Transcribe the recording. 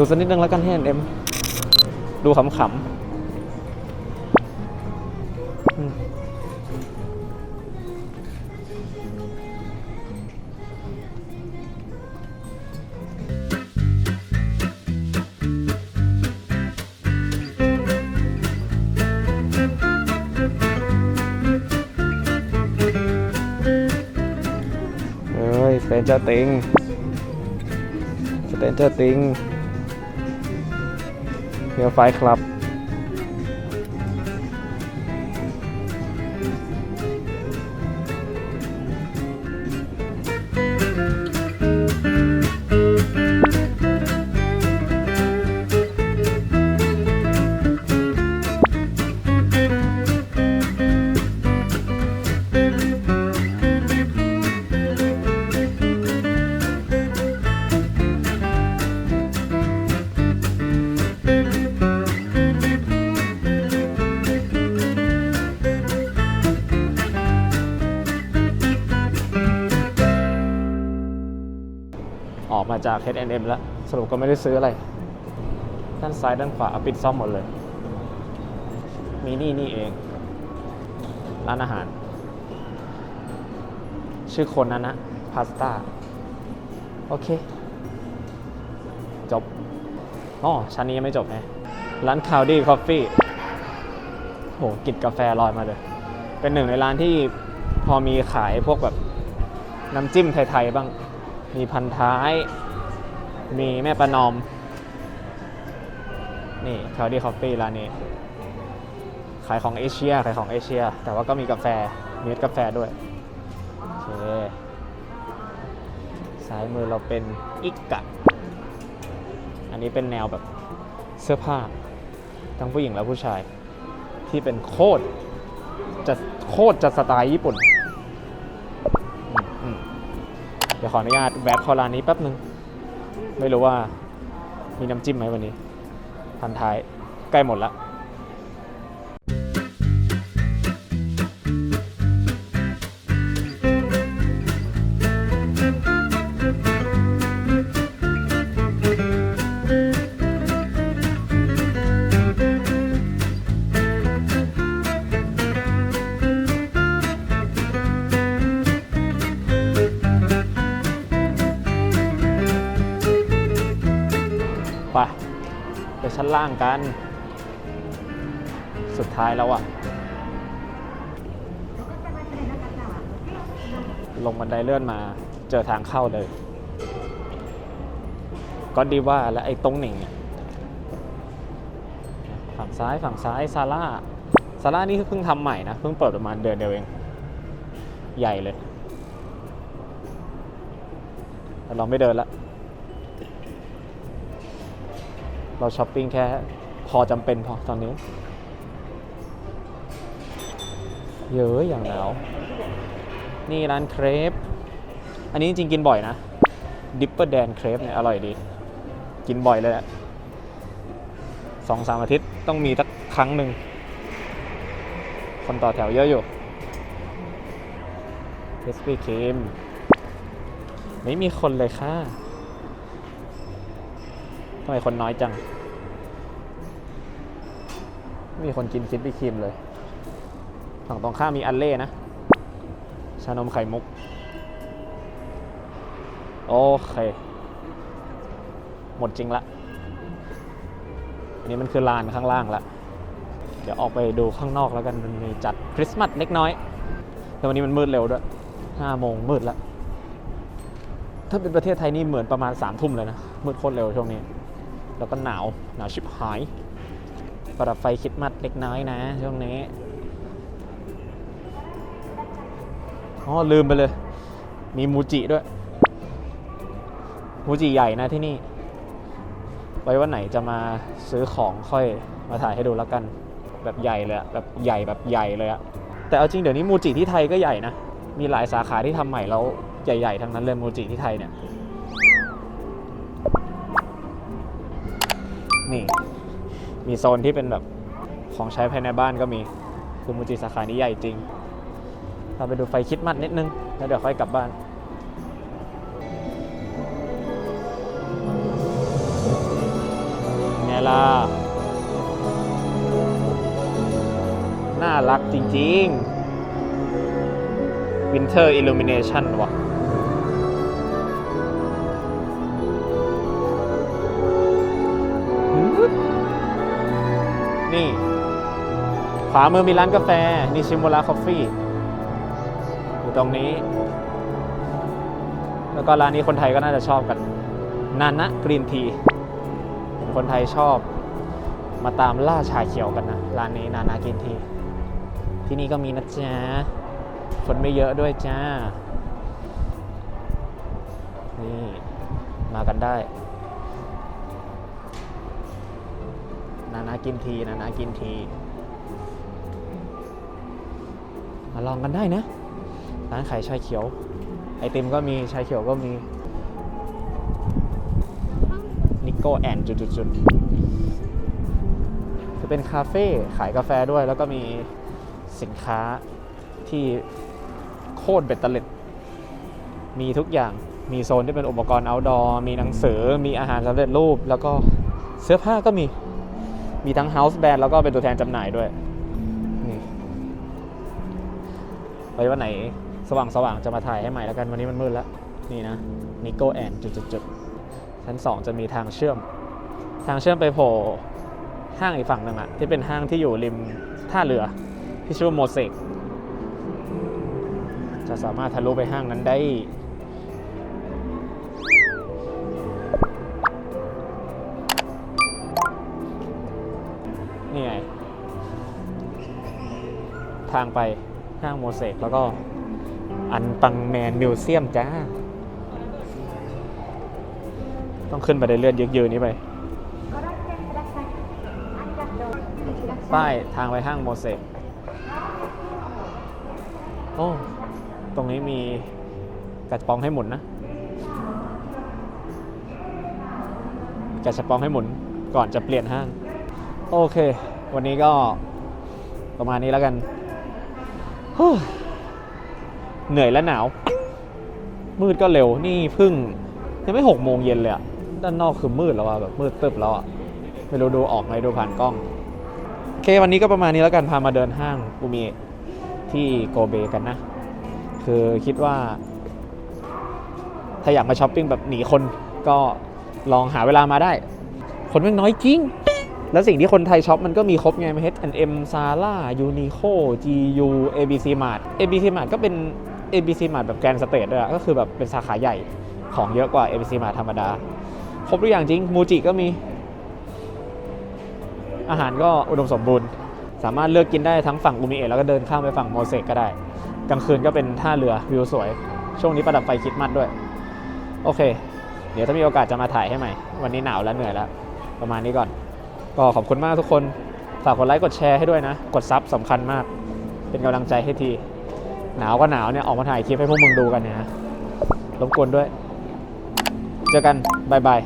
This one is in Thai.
ดูสักนิดนึงแล้วกันให้เอ็มดูขำๆเอ้ยเป็นเจ้าติงสเตนเจอร์ติง เฮียไฟครับ มาจาก H&M แล้ว สรุปก็ไม่ได้ซื้ออะไร ด้านซ้ายด้านขวาอาปิดซ่อมหมดเลย มีนี่นี่เอง ร้านอาหาร ชื่อคนนั้นนะ พาสต้า โอเค จบอ๋อชั้นนี้ยังไม่จบไงร้านคาวดี้คอฟฟี่โหกลินกาแฟลอยมาเลย เป็นหนึ่งในร้านที่พอมีขายพวกแบบน้ำจิ้มไทย ๆ บ้าง มีพันท้าย มีแม่ประนอม นี่คาวดี้คอฟฟี่ร้านนี้ ขายของเอเชีย ขายของเอเชีย แต่ว่าก็มีกาแฟ มีเม็ดกาแฟด้วย โอเค ซ้ายมือเราเป็นอิกกะ อันนี้เป็นแนวแบบเสื้อผ้า ทั้งผู้หญิงและผู้ชาย ที่เป็นโคตรจะโคตรจะสไตล์ญี่ปุ่น เดี๋ยวขออนุญาตแวบเข้าร้านนี้แป๊บนึง ไม่รู้ว่ามีน้ำจิ้มไหมวันนี้ ทันท้ายใกล้หมดละ ไปไปชั้นล่างกัน สุดท้ายแล้วอะลงบันไดเลื่อนมาเจอทางเข้าเลย ก็ดีว่าและไอ้ตรงหนึ่งฝั่งซ้ายฝั่งซ้ายซาร่าซาร่านี่เพิ่งทำใหม่นะ เพิ่งเปิดประมาณเดือนเดียวเอง ใหญ่เลยแต่เราไม่เดินละ เราช้อปปิ้งแค่พอจำเป็นพอตอนนี้ เยอะอย่างแล้วนี่ร้านเครป อันนี้จริงกินบ่อยนะ ดิปเปอร์แดนเครปเนี่ยอร่อยดี กินบ่อยเลยแหละสองสามอาทิตย์ต้องมีสักครั้งหนึ่ง คนต่อแถวเยอะอยู่เ s สปี้ครีมไม่มีคนเลยค่ะำไมคนน้อยจัง มีคนกินคิดปี้ครีมเลย ฝั่งตรงข้ามมีอัลเล่นะ ชานมไข่มุก โอเค หมดจริงละ อันนี้มันคือลานข้างล่างละ เดี๋ยวออกไปดูข้างนอกแล้วกัน มันมีจัดคริสต์มาสเล็กน้อย แต่วันนี้มันมืดเร็วด้วยห้าโมงมืดละถ้าเป็นประเทศไทยนี่เหมือนประมาณสามทุ่มเลยนะ มืดโคตรเร็วช่วงนี้ แล้วก็หนาวหนาวชิบหายประดับไฟคริดมัดเล็กน้อยนะ ช่วงนี้อ๋อลืมไปเลย มีมูจิด้วย มูจิใหญ่นะที่นี่ ไว้วันไหนจะมาซื้อของค่อยมาถ่ายให้ดูแล้วกัน แบบใหญ่เลยแบบใหญ่แบบใหญ่เลยอะแต่เอาจริงเดี๋ยวนี้มูจิที่ไทยก็ใหญ่นะ มีหลายสาขาที่ทำใหม่แล้ว ใหญ่ๆทั้งนั้นเลยมูจิที่ไทยเนี่ย นี่ มีโซนที่เป็นแบบของใช้ภายในบ้านก็มี คือมูจิสาขานี้ใหญ่จริง เราไปดูไฟคิดมัดนิดนึง แล้วเดี๋ยวค่อยกลับบ้านล่ะ น่ารักจริงๆ Winter Illumination ว่ะ ขวามือมีร้านกาแฟนิชิมุระคอฟฟี่อยู่ตรงนี้ แล้วก็ร้านนี้คนไทยก็น่าจะชอบกัน นานะกรีนทีคนไทยชอบ มาตามล่าชาเขียวกันนะร้านนี้นานะกรีนที ที่นี่ก็มีนะจ๊ะคนไม่เยอะด้วยจ้า นี่มากันได้ นานากินที นานากินที มาลองกันได้นะ ร้านขายชาเขียว ไอติมก็มีชาเขียวก็มีนิโก้แอนจุดๆคือเป็นคาเฟ่ขายกาแฟด้วย แล้วก็มีสินค้าที่โคตรเบ็ดเตล็ด มีทุกอย่างมีโซนที่เป็นอุปกรณ์ outdoor มีหนังสือ มีอาหารสำเร็จรูป แล้วก็เสื้อผ้าก็มี มีทั้ง House Band แล้วก็เป็นตัวแทนจำหน่ายด้วย ไว้วันไหนสว่างสว่างๆจะมาถ่ายให้ใหม่แล้วกันวันนี้มันมืดแล้ว นี่นะนิโก้แอนจุดๆๆชั้น 2 จะมีทางเชื่อม ทางเชื่อมไปโผล่ห้างอีกฝั่งหนึ่งอะที่เป็นห้างที่อยู่ริมท่าเรือที่ชื่อว่าโมเสกจะสามารถทะลุไปห้างนั้นได้นี่ไง ทางไป ห้างโมเสกแล้วก็อันปังแมนมิวเซียมจ้า ต้องขึ้นไปได้เลื่อนยืดๆนี้ไป ป้ายทางไปห้างโมเสกโอ้ ตรงนี้มีกระปองให้หมุนนะ กระปองให้หมุนก่อนจะเปลี่ยนห้าง โอเค วันนี้ก็ประมาณนี้แล้วกัน เหนื่อยและหนาว มืดก็เร็วนี่เพึ่งยังไม่หกโมงเย็นเลยอะด้านนอกคือมืดแล้วอะแบบมืดตึบแล้วอะไม่รู้ดูออกไหมดูผ่านกล้องโอเควันนี้ก็ประมาณนี้แล้วกันพามาเดินห้างอูมิที่โกเบกันนะ คือคิดว่า ถ้าอยากมาช้อปปิ้งแบบหนีคนก็ลองหาเวลามาได้ คนแม่งน้อยจริง แล้วสิ่งที่คนไทยช็อปมันก็มีครบไง H&M Zara Uniqlo GU ABC Mart ABC Mart ก็เป็น ABC Mart แบบแกรนสเตทด้วยอะก็คือแบบเป็นสาขาใหญ่ของเยอะกว่า ABC Mart ธรรมดา ครบทุกอย่างจริงมูจิก็มี อาหารก็อุดมสมบูรณ์ สามารถเลือกกินได้ทั้งฝั่งอูมิเอะแล้วก็เดินข้ามไปฝั่งโมเสกก็ได้ กลางคืนก็เป็นท่าเรือวิวสวย ช่วงนี้ประดับไฟคริดมัดด้วย โอเค เดี๋ยวถ้ามีโอกาสจะมาถ่ายให้ใหม่ วันนี้หนาวแล้วเหนื่อยแล้ว ประมาณนี้ก่อน ก็ขอบคุณมากทุกคน ฝากกดไลค์กดแชร์ให้ด้วยนะ กดซับสำคัญมาก เป็นกำลังใจให้ที หนาวก็หนาวเนี่ย ออกมาถ่ายคลิปให้พวกมึงดูกันเนี่ยนะรบกวนด้วย เจอกันบ๊ายบาย